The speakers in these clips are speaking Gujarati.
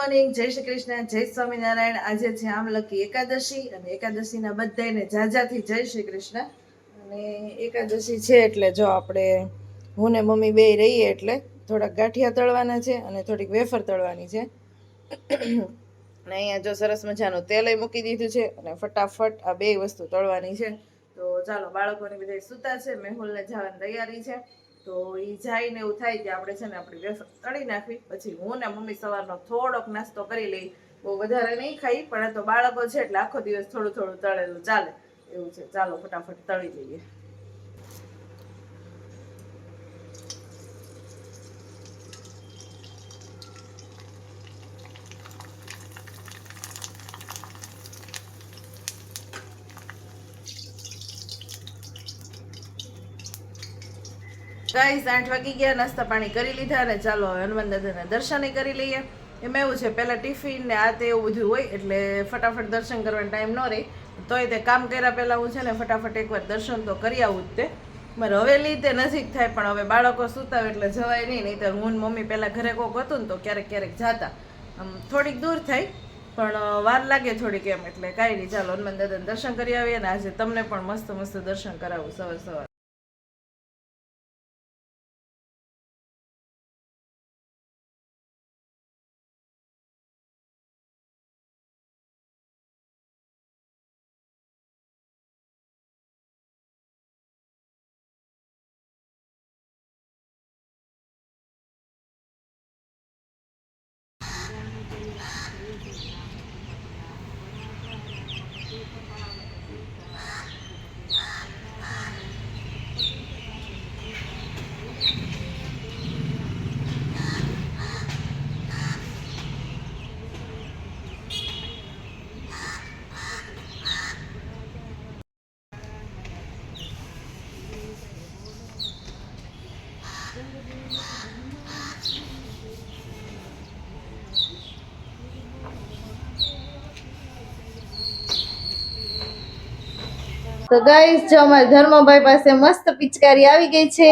મોર્નિંગ. જય શ્રી કૃષ્ણ, જય સ્વામિનારાયણ. આજે છે આમલકી એકાદશી અને એકાદશીના બધાને જાજાથી જય શ્રી કૃષ્ણ. અને એકાદશી છે એટલે જો આપણે હું ને મમ્મી બે રહીએ એટલે થોડાક ગાંઠિયા તળવાના છે અને થોડીક વેફર તળવાની છે. અને અહીંયા જો સરસ મજાનું તેલ મૂકી દીધું છે અને ફટાફટ આ બે વસ્તુ તળવાની છે. તો ચાલો બાળકોને બધા સૂતા છે, મેહુલને જવાની તૈયારી છે. તો એ જાય ને એવું થાય કે આપણે છે ને આપણી વેફર તળી નાખવી, પછી હું ને મમ્મી સવારનો થોડોક નાસ્તો કરી લઈ. બહુ વધારે નહીં ખાઈ, પણ તો બાળકો છે એટલે આખો દિવસ થોડું થોડું તળેલું ચાલે. એવું છે. ચાલો, ફટાફટ તળી લઈએ. ગાઈસ આઠ વાગી ગયા, નાસ્તા પાણી કરી લીધા અને ચાલો હવે હનુમાન દાદાના દર્શન કરી લઈએ. એમાં એવું છે, પહેલા ટિફિન ને આ તે એવું બધું હોય, એટલે ફટાફટ દર્શન કરવાનો ટાઈમ ન રહે. તોય તે કામ કર્યા પહેલા હું છે ને ફટાફટ એકવાર દર્શન તો કરી આવું જ તે. મારે હવેલી તે નજીક થાય, પણ હવે બાળકો સૂતા એટલે જવાય નહીં નહીં તો હું મમ્મી પહેલાં ઘરે કોક હતું ને તો ક્યારેક ક્યારેક જાતા. આમ થોડીક દૂર થાય પણ વાર લાગે થોડીક એમ, એટલે કાંઈ નહીં. ચાલો હનુમાન દાદાને દર્શન કરી આવીએ ને આજે તમને પણ મસ્ત મસ્ત દર્શન કરાવું સવાર સવાર. તો ગાઈસ જો અમારા ધર્મભાઈ પાસે મસ્ત પિચકારી આવી ગઈ છે.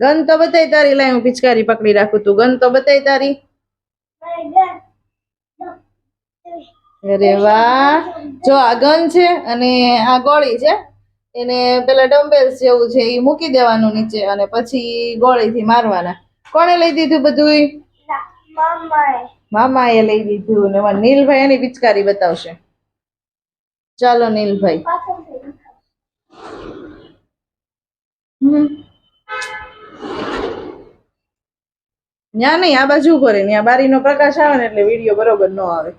ગન તો બતાય તારી લાઈ હું પિચકારી પકડી રાખું તું. ગન તો બતાય તારી. અરે વાહ. જો આ ગન છે અને આ ગોળી છે એને પેલા ડમ્બેલ્સ જેવું છે એ મૂકી દેવાનું નીચે અને પછી ગોળીથી મારવાના. કોણે લઈ દીધું બધું મામાએ લઈ દીધું ને નીલભાઈ એની પિચકારી બતાવશે. ચાલો નીલભાઈ. ન્યા નહીં, આ બાજુ ઊભો રે ન્યા બારીનો પ્રકાશ આવે ને એટલે વીડિયો બરોબર ન આવે.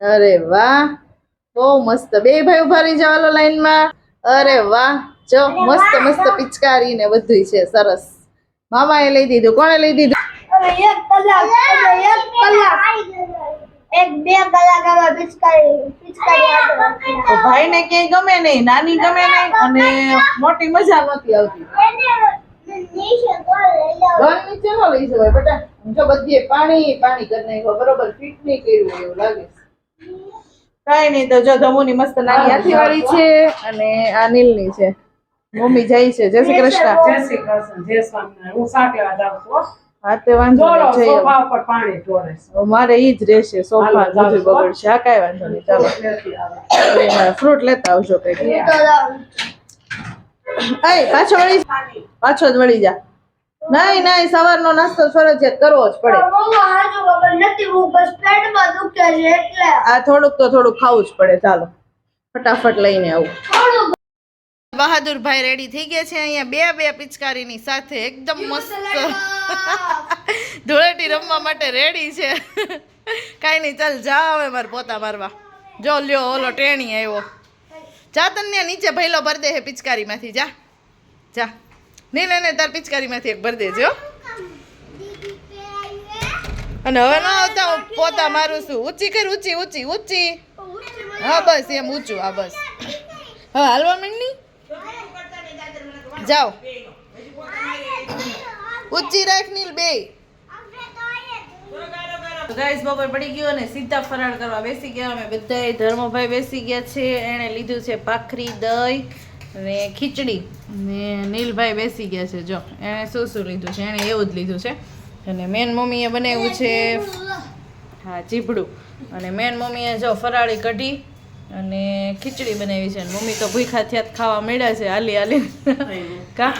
અરે વાહ, બહુ મસ્ત. બે ભાઈ ઊભા રહી જાવ લાઈનમાં. અરે વાહ, જો મસ્ત મસ્ત પિચકારી ને બધું છે, સરસ. મામાએ લઈ દીધું. કોણે લઈ દીધું? એક કલાક એક કલાક એક બે કલાક આમાં પિચકારી પિચકારી તો ભાઈને ક્યાંય ગમે નહીં નાની ગમે નહીં અને મોટી મજા નથી આવતી. એને નીચે કોણ લઈ જાવ ઘર નીચે ન લઈ જવાય બેટા જો બધીએ પાણી પાણી કરી નાખ્યો બરોબર ફિટ નહીં કર્યું હોય એવું લાગે કાંઈ નહીં તો જો ધમુની મસ્ત નાની હાથીવાળી છે અને આ નીલની છે. મમ્મી જાય છે. જય શ્રી કૃષ્ણ. જય શ્રી કૃષ્ણ. જય સ્વામિનારાયણ. હું શાક લેવા જાઉં છું હો. તે વાંધો નહીં સોફા ઉપર પાણી ઢોળે મારે ઈ જ રહેશે સોફા બધું બગડશે. હા કાંઈ વાંધો નહીં ચાલો. ફ્રૂટ લેતા આવજો કંઈક. પાછો વળી પાછો જ વળી જા. નહીં નહીં સવારનો નાસ્તો ફરજિયાત કરવો જ પડે. મમ્મા હાજુ ખબર નથી હું બસ પેટમાં દુખે છે એટલે. આ થોડુંક તો થોડુંક ખાવું જ પડે ચાલો. ફટાફટ લઈને આવું. બહાદુરભાઈ રેડી થઈ ગયા છે અહીંયા બે બે પિચકારીની સાથે એકદમ મસ્ત. ધૂળેટી રમવા માટે રેડી છે. કાંઈ નહીં ચાલ જા હવે મારે પોતા મારવા. જો લ્યો ઓલો ટેણી આવ્યો. જા તને નીચે ભૈલો ભર દે હે પિચકારીમાંથી જા. જા. નહીં લઈને તાર પિચકારીમાંથી એક ભર દેજો. અને હવે ન આવતા હું પોતા મારું છું. ઊંચી કર ઊંચી ઊંચી ઊંચી. હા બસ એમ ઊંચું હા બસ. હવે હાલવા માંડની? જાઓ. ઊંચી રાખ નીલ બે. ગાઈસ બપોર પડી ગયો અને સીધા ફરાળ કરવા બેસી ગયા. અમે બધાય ધર્મભાઈ બેસી ગયા છે. એણે લીધું છે ભાખરી દહીં અને ખીચડી. ને નીલભાઈ બેસી ગયા છે. જો એણે શું શું લીધું છે? એણે એવું જ લીધું છે. અને મેન મમ્મીએ બનાવ્યું છે હા ચીપડું અને મેન મમ્મીએ જો ફરાળી કઢી. અને ખીચડી બનાવી છે મમ્મી તો ભૂખા થયા જ ખાવા મળ્યા છે હાલી હાલી. કા?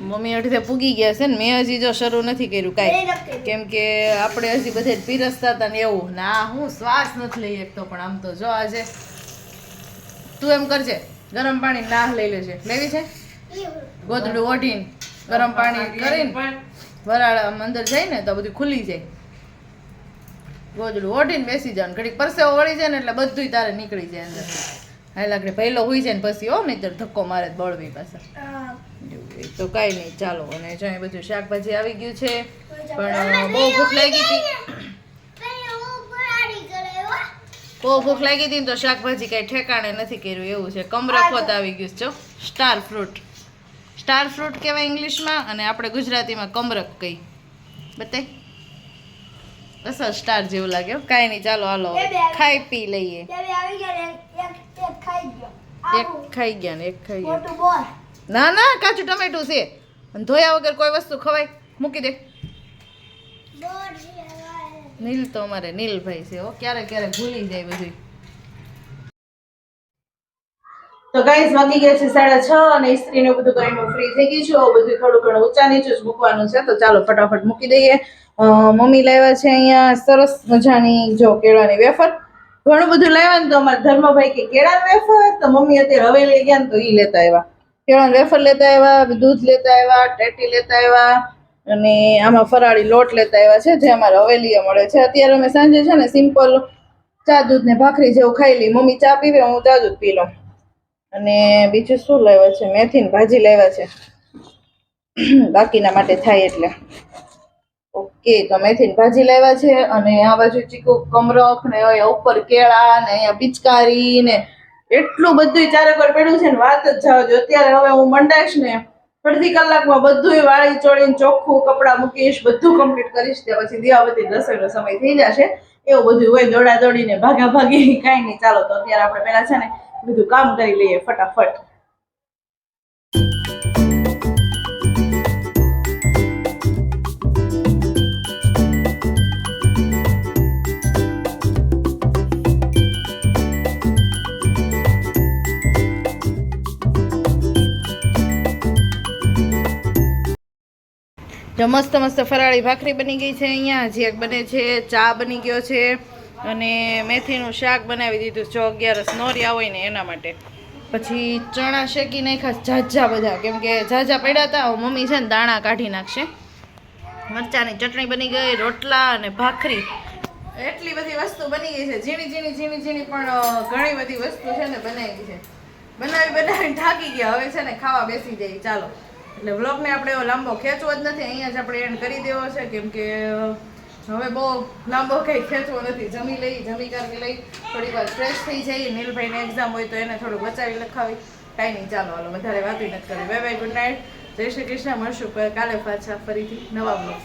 મમ્મી અડધે પૂગી ગયા છે ને મેં હજી જો શરૂ નથી કર્યું કાંઈ. કેમ કે આપણે હજી બધે પીરસતા હતા ને એવું. ના હું શ્વાસ નથી લઈ શકતો પણ આમ તો જો આજે તું એમ કરજે ગરમ પાણી નાહ લઈ લેજે. લેવી છે? ગોદડું ઓઢીને ગરમ પાણી કરીને પણ વરાળ અંદર જાય ને તો બધું ખુલી જાય. ગોદડું ઓઢીને બેસી જવાનું ઘડીક પરસેવો વળી જાય ને એટલે બધુંય તારે નીકળી જાય અંદર. હા લાગણી પહેલો હોઈ જાય ને પછી હો, નહીંતર ધક્કો મારે બળવી પાછા. તો કાંઈ નહીં, ચાલો. અને જો બધું શાકભાજી આવી ગયું છે, પણ બહુ ભૂખ લાગી હતી. બહુ ભૂખ લાગી હતી તો શાકભાજી કાંઈ ઠેકાણે નથી કર્યું, એવું છે. કમરખોત આવી ગયું છે સ્ટાર ફ્રૂટ સ્ટાર ફ્રૂટ કહેવાય ઇંગ્લિશમાં, અને આપણે ગુજરાતીમાં કમરક કહી બતાય. અસર સ્ટાર જેવું લાગે. કાંઈ નહીં ચાલો હાલો ખાઈ પી લઈએ. એક ખાઈ ગયા. ને એક ખાઈ ગયા. ના ના કાચું ટમેટું છે. અને ધોયા વગર કોઈ વસ્તુ ખવાય? મૂકી દે. નીલ તો અમારે નીલભાઈ છે. હો ક્યારેક ક્યારેક ભૂલી જાય બધું તો ગાઈસ વાગી ગયા છે સાડા છ અને ઇસ્ત્રી ને બધું કરીને ફ્રી થઈ ગઈ છું. બધું થોડું ઘણું ઊંચા નીચું જ મૂકવાનું છે. તો ચાલો ફટાફટ મૂકી દઈએ. મમ્મી લાવ્યા છે અહીંયા સરસ મજાની જો કેળાની વેફર. ઘણું બધું લાવ્યા ને તો અમારા ધર્મભાઈ કે કેળાની વેફર? તો મમ્મી અત્યારે હવેલી ગયા ને તો એ લેતા આવ્યા. કેળાની વેફર લેતા આવ્યા દૂધ લેતા આવ્યા, ટેટી લેતા આવ્યા અને આમાં ફરાળી લોટ લેતા આવ્યા છે, જે અમારે હવેલીએ મળે છે. અત્યારે અમે સાંજે છે ને સિમ્પલ ચા, દૂધ ને ભાખરી જેવું ખાઈ લઈ મમ્મી ચા પીવે, હું ચા, દૂધ પી લઉં. અને બીજું શું લાવ્યા છે? મેથીની ભાજી લાવ્યા છે. બાકીના માટે થાય એટલે. ઓકે તમે મેથીની ભાજી લાવ્યા છે અને આ બાજુ ચીકુ કમરખ ને અહીંયા ઉપર કેળા ને અહીંયા પિચકારી ને એટલું બધું ચારે પર પડ્યું છે ને વાત જ જાવ જો અત્યારે હવે હું મંડાઈશ ને અડધી કલાકમાં બધું વાળી ચોળીને ચોખ્ખું કપડાં મૂકીશ, બધું કમ્પ્લીટ કરીશ, ત્યાં પછી દિવાબતી રસોઈનો સમય થઈ જશે. એવું બધું હોય દોડા દોડીને ભાગા ભાગી કાંઈ નહીં. ચાલો તો અત્યારે આપણે પહેલાં છે ને બધું કામ કરી લઈએ ફટાફટ. જો મસ્ત મસ્ત ફરાળી ભાખરી બની ગઈ છે અહીંયા. હજી બને છે, ચા બની ગયો છે અને મેથીનું શાક બનાવી દીધું જો અગિયારસ નોરિયા હોય ને એના માટે. પછી ચણા શેકી નાખ્યા ઝાઝા બધા. કેમ કે ઝાઝા પડ્યા હતા. મમ્મી છે ને દાણા કાઢી નાખશે. મરચાની ચટણી બની ગઈ, રોટલા અને ભાખરી. એટલી બધી વસ્તુ બની ગઈ છે. ઝીણી ઝીણી ઝીણી ઝીણી પણ ઘણી બધી વસ્તુ છે ને બનાવી છે. બનાવી બનાવી થાકી ગયા. હવે છે ને ખાવા બેસી જાય. ચાલો. એટલે વ્લોગને આપણે લાંબો ખેંચવો જ નથી. અહીંયા જ આપણે એન્ડ કરી દેવો છે, કેમ કે હવે બહુ લાંબો કંઈ ખેંચવો નથી. જમી લઈ, જમી કરી લઈ થોડી વાર ફ્રેશ થઈ જઈએ. નીલભાઈને એક્ઝામ હોય તો એને થોડું બચાવી લખાવી. કાંઈ નહીં, ચાલો, હાલો, વધારે વાતું નથી કરી બાય બાય ગુડ નાઇટ જય શ્રી કૃષ્ણ, મળશું કાલે પાછા ફરીથી નવા બ્લોગ